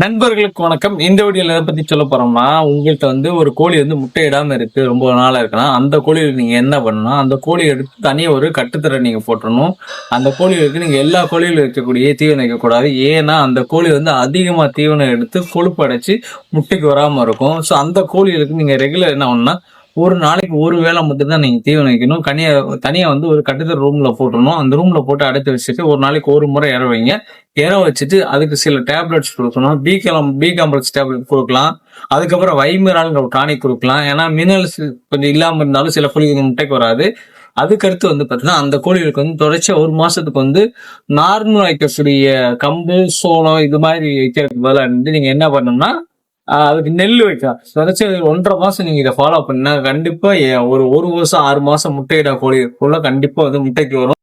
நண்பர்களுக்கு வணக்கம். இந்த வீடியோல எதை பத்தி சொல்ல போறோம்னா உங்கள்கிட்ட வந்து ஒரு கோழி வந்து முட்டையிடாம இருக்கு ரொம்ப நாளா இருக்குன்னா அந்த கோழியில நீங்க என்ன பண்ணணும்? அந்த கோழி எடுத்து தனியாக ஒரு கட்டுத்தரை நீங்க போட்டணும் அந்த கோழிகளுக்கு நீங்க எல்லா கோழிகளும் இருக்கக்கூடிய தீவனம் வைக்கக்கூடாது. ஏன்னா அந்த கோழி வந்து அதிகமா தீவனம் எடுத்து கொழுப்பு அடைச்சு முட்டைக்கு வராம இருக்கும். ஸோ அந்த கோழிகளுக்கு நீங்க ரெகுலர் என்ன பண்ணணும்னா ஒரு நாளைக்கு ஒரு வேளை மட்டும் தான் நீங்க தீவனம் வைக்கணும் தனியா தனியா வந்து ஒரு கட்டுத்தர ரூம்ல போட்டுடணும் அந்த ரூம்ல போட்டு அடைத்து வச்சுட்டு ஒரு நாளைக்கு ஒரு முறை இற வைங்க. இற வச்சுட்டு அதுக்கு சில டேப்லெட்ஸ் கொடுக்கணும். பி கலம் பி காம்ப்ளெக்ஸ் டேப்லெட் கொடுக்கலாம். அதுக்கப்புறம் வைமிரால்ங்கிற டானிக் கொடுக்கலாம். ஏன்னா மினரல்ஸ் கொஞ்சம் இல்லாம இருந்தாலும் சில கோழிகள் முட்டைக்கு வராது. அதுக்கடுத்து வந்து பார்த்தீங்கன்னா அந்த கோழிகளுக்கு வந்து தொடர்ச்சியாக ஒரு மாசத்துக்கு வந்து நார்மல் வைக்கக்கூடிய கம்பு சோளம் இது மாதிரி வைக்கிறதுக்கு பதிலாக வந்து நீங்க என்ன பண்ணணும்னா அதுக்கு நெல் வைக்கலாம் தொடர்ச்சி ஒன்றரை மாசம் நீங்க இதை ஃபாலோ பண்ணா கண்டிப்பா ஒரு ஒரு வருஷம் ஆறு மாசம் முட்டையிட கோழிக்குள்ள கண்டிப்பா வந்து முட்டைக்கு வரும்.